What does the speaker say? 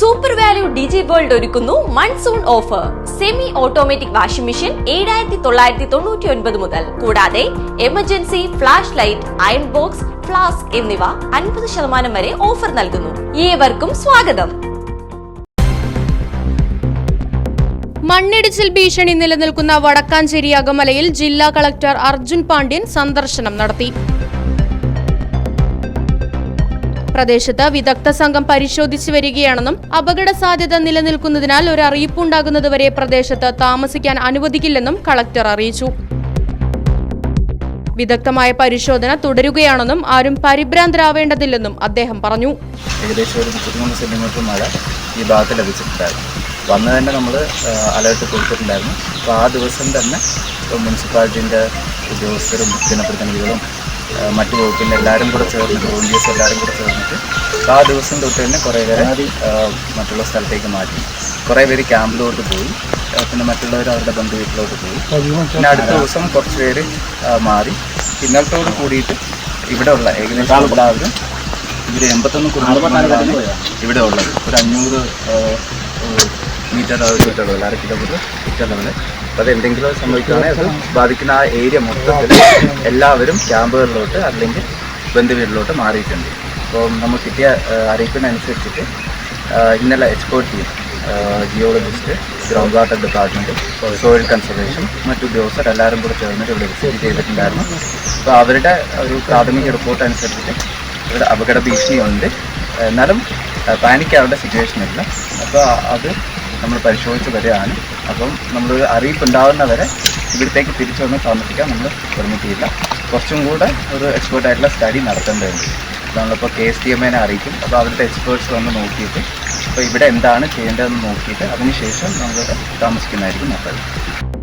Super value digi world ഒരുക്കുന്നു monsoon offer semi automatic washing machine ഏഴായിരത്തി തൊള്ളായിരത്തി തൊണ്ണൂറ്റി ഒൻപത് മുതൽ. കൂടാതെ emergency flash light iron box flask എന്നിവ അൻപത് ശതമാനം വരെ ഓഫർ നൽകുന്നു. ഏവർക്കും സ്വാഗതം. മണ്ണിടിച്ചിൽ ഭീഷണി നിലനിൽക്കുന്ന വടക്കാഞ്ചേരി അകമലയിൽ ജില്ലാ കളക്ടർ അർജുൻ പാണ്ഡ്യൻ സന്ദർശനം നടത്തി. പ്രദേശത്ത് വിദഗ്ധ സംഘം പരിശോധിച്ചു വരികയാണെന്നും അപകട സാധ്യത നിലനിൽക്കുന്നതിനാൽ ഒരു അറിയിപ്പുണ്ടാകുന്നതുവരെ പ്രദേശത്ത് താമസിക്കാൻ അനുവദിക്കില്ലെന്നും കളക്ടർ അറിയിച്ചു. വിദഗ്ധമായ പരിശോധന തുടരുകയാണെന്നും ആരും പരിഭ്രാന്തരാവേണ്ടതില്ലെന്നും അദ്ദേഹം പറഞ്ഞു. ഈ ഭാഗത്ത് ലഭിച്ചിട്ടുണ്ടായിരുന്നു. വന്ന് തന്നെ നമ്മൾ അലേർട്ട് കൊടുത്തിട്ടുണ്ടായിരുന്നു. അപ്പോൾ ആ ദിവസം തന്നെ മുനിസിപ്പാലിറ്റീന്റെ ഉദ്യോഗസ്ഥരും ജനപ്രതിനിധികളും മറ്റു വകുപ്പിന്റെ എല്ലാവരും കൂടെ ചേർന്നിട്ട് വോളണ്ടിയേഴ്സ് എല്ലാവരും കൂടെ ചേർന്നിട്ട് ആ ദിവസം തൊട്ട് തന്നെ കുറേ പേരെ മറ്റുള്ള സ്ഥലത്തേക്ക് മാറ്റി. കുറേ പേര് ക്യാമ്പിലോട്ട് പോയി. പിന്നെ മറ്റുള്ളവർ അവരുടെ ബന്ധു വീട്ടിലോട്ട് പോയി. പിന്നെ അടുത്ത ദിവസം കുറച്ച് പേര് മാറി. പിന്നത്തോട് കൂടിയിട്ട് ഇവിടെ ഉള്ള ഏകദേശം എല്ലാവരും ഇവർ എൺപത്തൊന്ന് കുടുംബങ്ങളാണ് ഇവിടെ ഉള്ളത്. ഒരു അഞ്ഞൂറ് മീറ്റർ ചുറ്റളവിൽ അര കിലോമീറ്റർ അപ്പോൾ അത് എന്തെങ്കിലും സംഭവിക്കുകയാണെങ്കിൽ അത് ബാധിക്കുന്ന ആ ഏരിയ മൊത്തത്തിൽ എല്ലാവരും ക്യാമ്പുകളിലോട്ട് അല്ലെങ്കിൽ ബന്ധുവീടിലോട്ട് മാറിയിട്ടുണ്ട്. അപ്പോൾ നമുക്ക് കിട്ടിയ അറിയിപ്പിനനുസരിച്ചിട്ട് ഇന്നലെ export team geologist ground water department soil conservation മറ്റു ഉദ്യോഗസ്ഥർ എല്ലാവരും കൂടെ ചേർന്നിട്ട് ഇവിടെ വിസിറ്റ് ചെയ്തിട്ടുണ്ടായിരുന്നു. അപ്പോൾ അവരുടെ ഒരു പ്രാഥമിക റിപ്പോർട്ട് അനുസരിച്ചിട്ട് ഇവിടെ അപകട ഭീഷണിയുണ്ട്. എന്നാലും പാനിക്കാവേണ്ട സിറ്റുവേഷൻ ഇല്ല. അപ്പോൾ അത് നമ്മൾ പരിശോധിച്ച് വരികയാണ്. അപ്പം നമ്മൾ അറിയിപ്പ് ഉണ്ടാകുന്നവരെ ഇവിടത്തേക്ക് തിരിച്ചു വന്ന് താമസിക്കാൻ നമ്മൾ പെർമിറ്റ് ചെയ്യില്ല. കുറച്ചും കൂടെ ഒരു എക്സ്പേർട്ട് ആയിട്ടുള്ള സ്റ്റഡി നടത്തേണ്ടതുണ്ട്. നമ്മളിപ്പോൾ കെ എസ് ടി എം എനെ അറിയിക്കും. അപ്പോൾ അവരുടെ എക്സ്പേർട്സ് വന്ന് നോക്കിയിട്ട് അപ്പോൾ ഇവിടെ എന്താണ് ചെയ്യേണ്ടതെന്ന് നോക്കിയിട്ട് അതിനുശേഷം നമ്മളിവിടെ താമസിക്കുന്നതായിരിക്കും നല്ലത്.